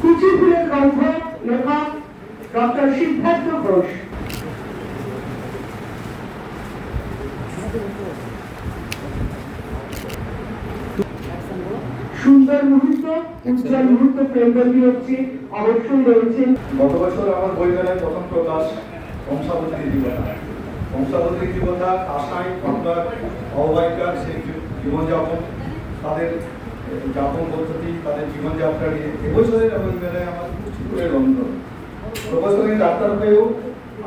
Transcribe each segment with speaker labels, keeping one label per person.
Speaker 1: কুচিপুরের গ্রন্থ লেখক ডক্টর সিদ্ধার্থ ঘোষ। সুন্দর মুহূর্ত, উজ্জ্বল মুহূর্ত প্রেমবন্দী হচ্ছে, অবশ্যই রয়েছেন
Speaker 2: গত বছর আমার বই মেলায় প্রথম প্রকাশ কংসাবতীর জীবনা কংসাবতীর জীবনটা আশায় আপনার সেই জীবনযাপন, তাদের যাপন পদ্ধতি, তাদের জীবনযাত্রা নিয়ে এবছরের বই মেলায় আমার কুচিপুরের লন্ডন প্রফেসরি ডাক্তার হয়েও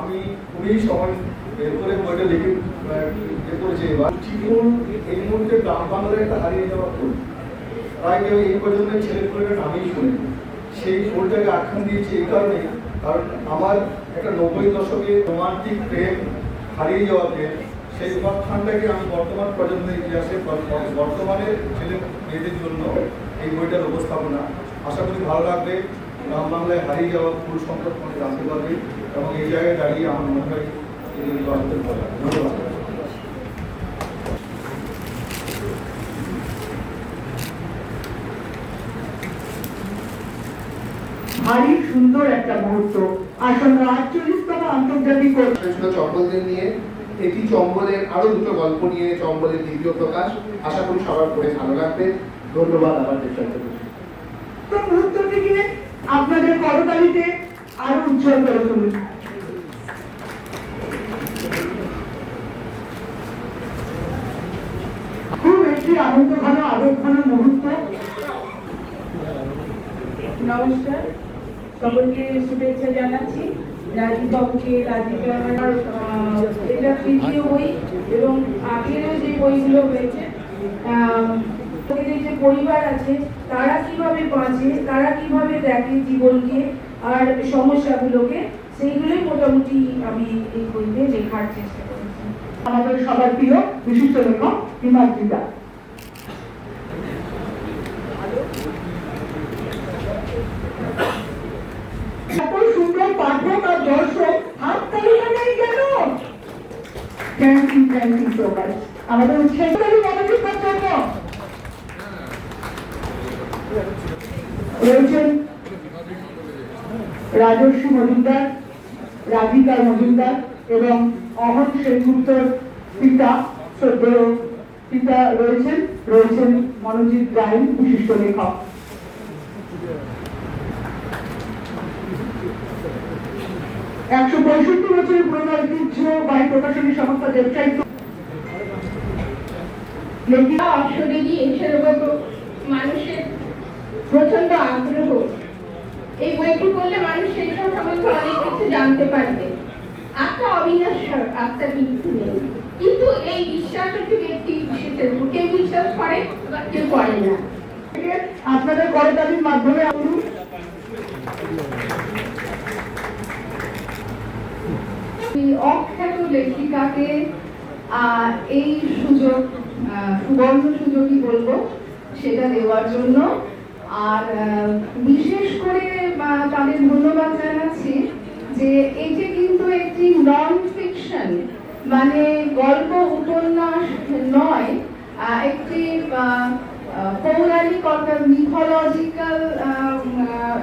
Speaker 2: আমি খুবই সময় বের করে বইটা লিখে ইয়ে করেছি এবার। কুচিপুর এই মুহূর্তে গ্রাম বাংলার একটা হারিয়ে যাওয়া ফুল প্রায় কেউ এই পর্যন্ত ছেলে পুলের নামেই শুনে সেই ফুলটাকে আখ্যান দিয়েছি এই কারণে, কারণ আমার একটা নব্বই দশকে রোমান্টিক প্রেম হারিয়ে যাওয়া প্রেম। সেই উপাখ্যানটাকে আমি বর্তমান প্রজন্মের ইতিহাসে বর- বর- ছেলে মেয়েদের জন্য এই বইটার উপস্থাপনা? আশা করি ভালো লাগবে। গ্রাম বাংলায় হারিয়ে যাওয়া ফুল সম্পর্কে অনেক জানতে পারবে এবং এই জায়গায় দাঁড়িয়ে আমার মনে হয় এই জিনিসগুলো ভালো লাগবে। ধন্যবাদ।
Speaker 1: ভারী সুন্দর একটা মুহূর্ত। আসন্ন আটচল্লিশতম আন্তর্জাতিক
Speaker 3: কৃষ্ণ চম্বলদের নিয়ে এটি চম্বলের আরও দুটো গল্প নিয়ে চম্বলের দ্বিতীয় প্রকাশ। আশা করি সবার পড়ে ভালো লাগবে। ধন্যবাদ আমার
Speaker 1: তো মুহূর্তটিকে আপনাদের করতালিতে আরও উজ্জ্বল করে তুলুন। খুব একটি আনন্দ ঘন আবেগ ঘন মুহূর্ত।
Speaker 4: নমস্কার। সকলকে শুভেচ্ছা জানাচ্ছি। রাজীব বাবুকে রাজীব বাবার আহ, এটা তৃতীয় বই এবং আগেরও যে বইগুলো হয়েছে যে পরিবার আছে তারা কীভাবে বাঁচে তারা কীভাবে দেখে জীবনকে আর সমস্যাগুলোকে সেইগুলোই মোটামুটি আমি এই বইতে লেখার চেষ্টা করেছি।
Speaker 1: আমাদের সবার প্রিয় বিশিষ্ট লেখক হিমাদ্রিদা এত সুন্দর পাঠক আর দর্শক কেন? Thank you thank you so much আমাদের রয়েছেন রাজস্বী মজুমদার, রাধিকা মজুমদার এবং অহন সেনগুপ্তর পিতা শ্রদ্ধেয় পিতা রয়েছেন রয়েছেন মনোজিৎ রায়, বিশিষ্ট লেখক। একশো পঁয়ষট্টি বছরের পুরোনো ঐতিহ্যবাহী প্রকাশনী সংস্থা ওয়েবসাইট লেখিকা
Speaker 5: গিয়ে সেরকম মানুষের প্রচণ্ড আগ্রহ। এই বইটি পড়লে মানুষ সেই সব সম্বন্ধে অনেক কিছু জানতে পারবে। আত্মা অবিনাশ্বর আত্মা কিন্তু নেই। কিন্তু এই বিশ্বাস হচ্ছে ব্যক্তি বিশেষের কেউ বিশ্বাস করে আবার কেউ করে না।
Speaker 1: আপনাদের করতালির মাধ্যমে
Speaker 5: অখ্যাত লেখিকাকে এই সুযোগ সুবর্ণ সুযোগই বলব সেটা দেওয়ার জন্য। আর বিশেষ করে তাদের ধন্যবাদ জানাচ্ছি যে এটি কিন্তু একটি নন ফিকশন মানে গল্প উপন্যাস নয় একটি পৌরাণিক অর্থাৎ মিথোলজিক্যাল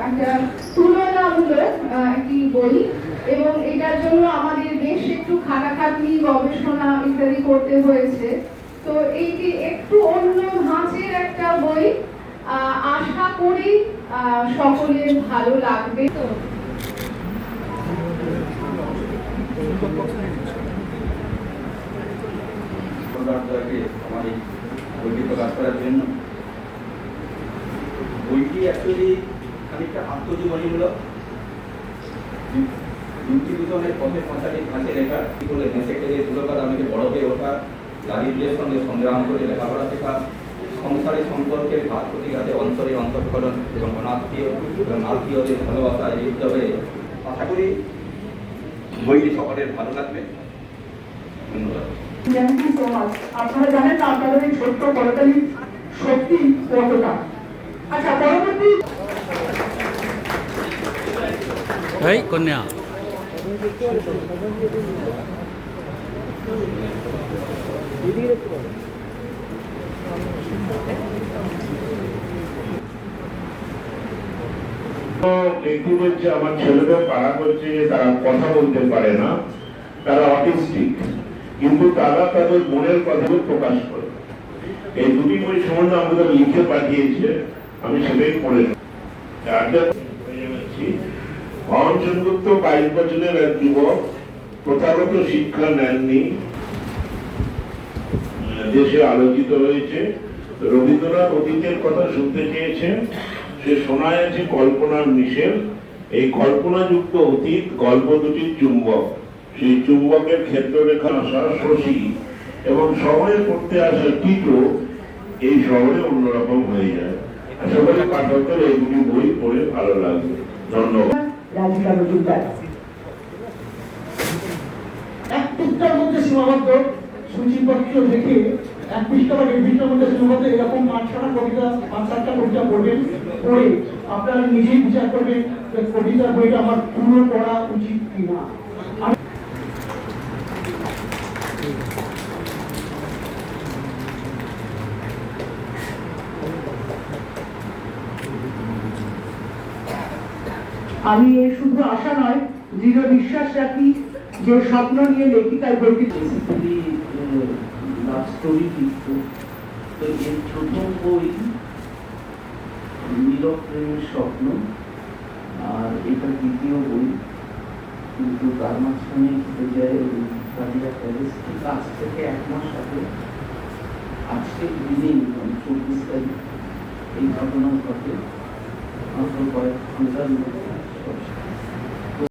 Speaker 5: একটা তুলনামূলক একটি বই। এবং এটার জন্য আমাদের বেশ একটু খাটাখাটনি, গবেষণা ইত্যাদি করতে হয়েছে। তো এইটি একটু অন্য ধাঁচের একটা বই আশা করি সকলের ভালো লাগবে। তো
Speaker 6: আমার বইটি আত্মজীবনীমূলক ইনস্টিটিউশনের পথে পঁচাটি ধাঁচে লেখা কি করে হেসে খেলে তুলকার আমাকে বড় হয়ে ওঠা দারিদ্রের সঙ্গে সংগ্রাম করে লেখাপড়া শেখা সংসারের সম্পর্কের ঘাত প্রতিঘাতে অন্তরে অন্তঃকরণ এবং অনাত্মীয় এবং আত্মীয়দের ভালোবাসা এই উদ্যোগে আশা করি বইটি সকলের ভালো লাগবে। ধন্যবাদ।
Speaker 1: থ্যাংক ইউ সো মাচ আপনারা জানেন না আপনাদের এই ছোট্ট করতালির শক্তি কতটা? আচ্ছা পরবর্তী
Speaker 7: এই কন্যা।
Speaker 8: তো আমার ছেলেদের পাড়া করছে, যে তারা কথা বলতে পারে না, তারা অটিস্টিক। কিন্তু তারা তাদের মনের কথাগুলো প্রকাশ করে। এই দুটি বই সম্বন্ধে আমাদের লিখে পাঠিয়েছে, আমি সেটাই পড়ে হয়ে যাচ্ছি ভবন সেনগুপ্ত বাইশ বছরের এক যুবক প্রথাগত শিক্ষা নেননি। দেশে আলোচিত হয়েছে। রবীন্দ্রনাথ অতীতের কথা শুনতে চেয়েছেন। সে শোনায় আছে কল্পনার মিশেল এই কল্পনাযুক্ত অতীত গল্প দুটির চুম্বক। সেই চুম্বকের ক্ষেত্ররেখা আসা শশী এবং শহরে পড়তে আসা টিটো এই শহরে অন্যরকম হয়ে যায়। আশা করি পাঠকদের এই দুটি বই পড়ে ভালো লাগবে। ধন্যবাদ।
Speaker 1: মজুমদার
Speaker 9: এক পৃষ্ঠার মধ্যে সীমাবদ্ধ সূচিপত্র এক পৃষ্ঠা বা পৃষ্ঠার মধ্যে সীমাবদ্ধ এরকম পাঁচ কবিতা, পাঁচ সাতটা কবিতা পড়বেন, পড়ে আপনারা নিজেই বিচার করবেন যে কবিতার বইটা আমার পুরো পড়া উচিত কিনা।
Speaker 1: আমি এই শুধু আশা নয়, দৃঢ় বিশ্বাস রাখি যে স্বপ্ন নিয়ে লেখিকার বইটি
Speaker 10: লাভ স্টোরি কিন্তু তো এর প্রথম বই নীরব প্রেমের স্বপ্ন, আর এটা দ্বিতীয় বই, কিন্তু তার মাঝখানে ওই প্যালেস ঠিক আজ থেকে এক মাস আগে আজকের দিনেই মানে চব্বিশ তারিখ, এই ঘটনা ঘটে। মাত্র কয়েক ঘণ্টার মধ্যে